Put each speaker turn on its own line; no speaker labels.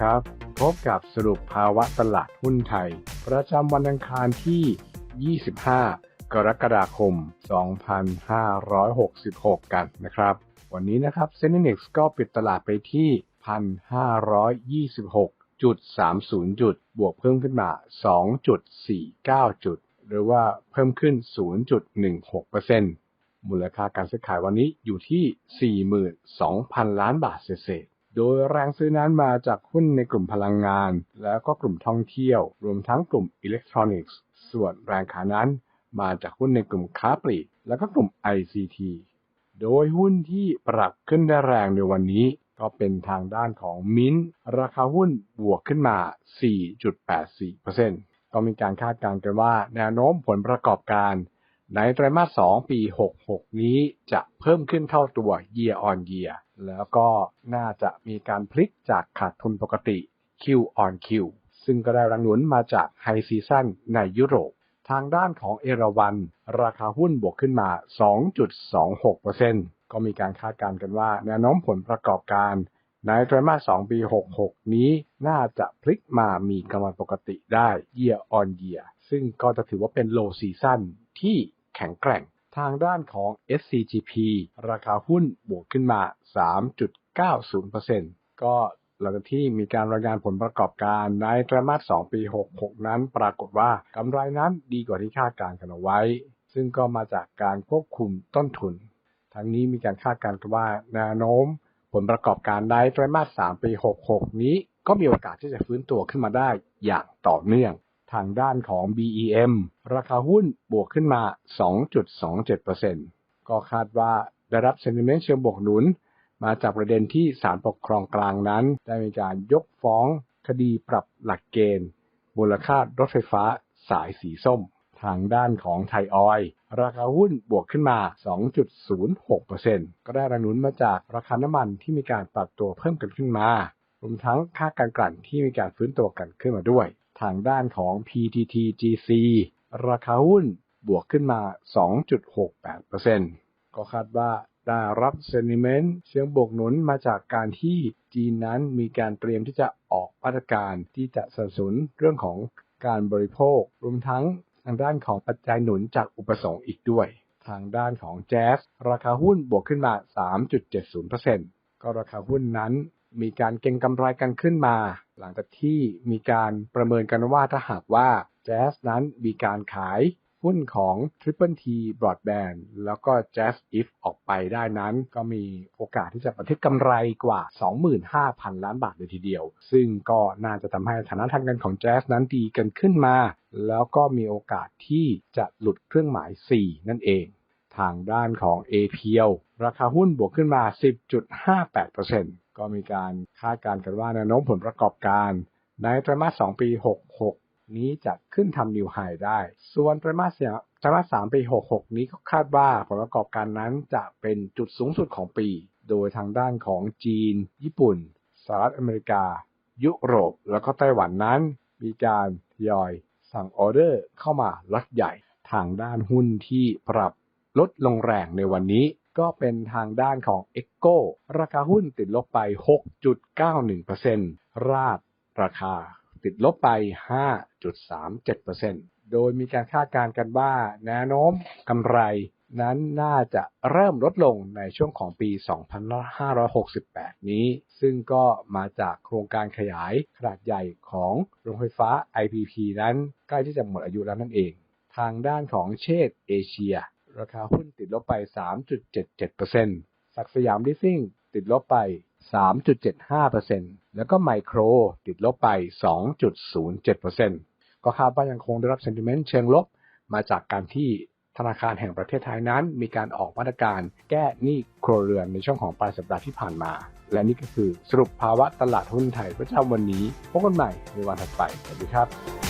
ครับ พบกับสรุปภาวะตลาดหุ้นไทย ประจำวันอังคารที่ 25 กรกฎาคม 2566 กันนะครับ วันนี้นะครับเซ็นดี x ก็ปิดตลาดไปที่ 1,526.30 จุด บวกเพิ่มขึ้นมา 2.49 จุด หรือว่าเพิ่มขึ้น 0.16%มูลค่าการซื้อขายวันนี้อยู่ที่ 42,000 ล้านบาทเศษ โดยแรงซื้อนั้นมาจากหุ้นในกลุ่มพลังงาน แล้วก็กลุ่มท่องเที่ยว รวมทั้งกลุ่มอิเล็กทรอนิกส์ ส่วนแรงขายนั้นมาจากหุ้นในกลุ่มค้าปลีกแล้วก็กลุ่ม ICT โดยหุ้นที่ปรับขึ้นได้แรงในวันนี้ ก็เป็นทางด้านของมินราคาหุ้นบวกขึ้นมา 4.84%ก็มีการคาดการณ์กันว่าแนวโน้มผลประกอบการ ในไตรมาส 2 ปี 66 นี้จะเพิ่มขึ้นเท่าตัว year on year แล้วก็น่าจะมีการพลิกจากขาดทุนปกติ Q on Q ซึ่งก็ได้แรงหนุนมาจากไฮซีซั่นในยุโรป ทางด้านของเอราวัน ราคาหุ้นบวกขึ้นมา 2.26%ก็มีการคาดการณ์กันว่า แนวโน้มผลประกอบการ ในไตรมาส 2 ปี 66 นี้น่าจะพลิกมามีกำลังปกติได้ year on year ซึ่งก็จะถือว่าเป็น low season ที่ แข็งแกร่ง ทางด้านของ SCGP ราคาหุ้นบวกขึ้นมา 3.90%ก็หลังจากที่มีการรายงานผลประกอบการในไตรมาส 2 ปี 66 นั้นปรากฏว่ากำไรนั้นดีกว่าที่คาดการณ์กันเอาไว้ ซึ่งก็มาจากการควบคุมต้นทุน ทั้งนี้มีการคาดการณ์กันว่าแนวโน้ม ผลประกอบการในไตรมาส 3 ปี 66 นี้ก็มีโอกาสที่จะฟื้นตัวขึ้นมาได้อย่างต่อเนื่อง ทางด้านของ BEM ราคาหุ้นบวกขึ้นมา 2.27%ก็คาดว่าได้รับ sentiment เชิงบวกหนุน มาจากประเด็นที่ศาลปกครองกลางนั้น ได้มีการยกฟ้องคดีปรับหลักเกณฑ์มูลค่ารถไฟฟ้าสายสีส้ม ทางด้านของไทยออยล์ราคาหุ้นบวกขึ้นมา 2.06%ก็ได้แรงหนุนมาจากราคาน้ำมันที่มีการปรับตัวเพิ่มกันขึ้นมารวมทั้งค่าการกลั่นที่มีการฟื้นตัวกันขึ้นมาด้วย ทางด้านของ PTTGC ราคาหุ้นบวกขึ้นมา 2.68%ก็คาดว่าได้รับ sentiment เชิงบวกหนุนมาจากการที่จีนนั้นมีการเตรียมที่จะออกมาตรการที่จะสนับสนุนเรื่องของการบริโภค รวมทั้งทางด้านของปัจจัยหนุนจากอุปสงค์อีกด้วย ทางด้านของ Jazz ราคาหุ้นบวกขึ้นมา 3.70%ก็ราคาหุ้นนั้น มีการเก็งกำไรกันขึ้นมา หลังจากที่มีการประเมินกันว่าถ้าหากว่า Jazz นั้นมีการขายหุ้นของ Triple T Broadband แล้วก็ Jazz If ออกไปได้นั้น ก็มีโอกาสที่จะบันทึกกำไรกว่า 25,000 ล้านบาทเลยทีเดียว ซึ่งก็น่าจะทำให้ฐานะทางเงินของ Jazz นั้นดีกันขึ้นมา แล้วก็มีโอกาสที่จะหลุดเครื่องหมาย 4 นั่นเอง ทางด้านของ APL ราคาหุ้นบวกขึ้นมา 10.58% ก็มีการคาดการณ์กันว่าแนวโน้มผลประกอบการ ในไตรมาส 2 ปี 66 นี้จะขึ้นทำนิวไฮได้ ส่วนไตรมาสไตรมาส 3 ปี 66 นี้ก็คาดว่าผลประกอบการนั้นจะเป็นจุดสูงสุดของปี โดยทางด้านของจีน ญี่ปุ่น สหรัฐอเมริกา ยุโรป แล้วก็ไต้หวันนั้น มีการทยอยสั่งออเดอร์เข้ามาล็อตใหญ่ ทางด้านหุ้นที่ปรับลดลงแรงในวันนี้ ก็เป็นทางด้านของ e c o ราคาหุ้นติดลบไป 6.91%ราดราคาติดลบไป 5.37%โดยมีการคาดการณ์กันว่าแนวโน้มกำไรนั้นน่าจะเริ่มลดลงในช่วงของปี 2568 นี้ ซึ่งก็มาจากโครงการขยายขนาดใหญ่ของโรงไฟฟ้า IPP นั้นใกล้ที่จะหมดอายุแล้วนั่นเอง ทางด้านของเชษเอเชีย ราคาหุ้นติดลบไป 3.77%ศักสยามดิซิ่งติดลบไป 3.75%แล้วก็ไมโครติดลบไป 2.07%ก็คาดว่ายังคงได้รับ sentiment เชิงลบ มาจากการที่ธนาคารแห่งประเทศไทยนั้น มีการออกมาตรการแก้หนี้ครัวเรือนในช่วงของปลายสัปดาห์ที่ผ่านมา และนี่ก็คือสรุปภาวะตลาดหุ้นไทยประจำวันนี้พบกันใหม่ในวันถัดไปสวัสดีครับ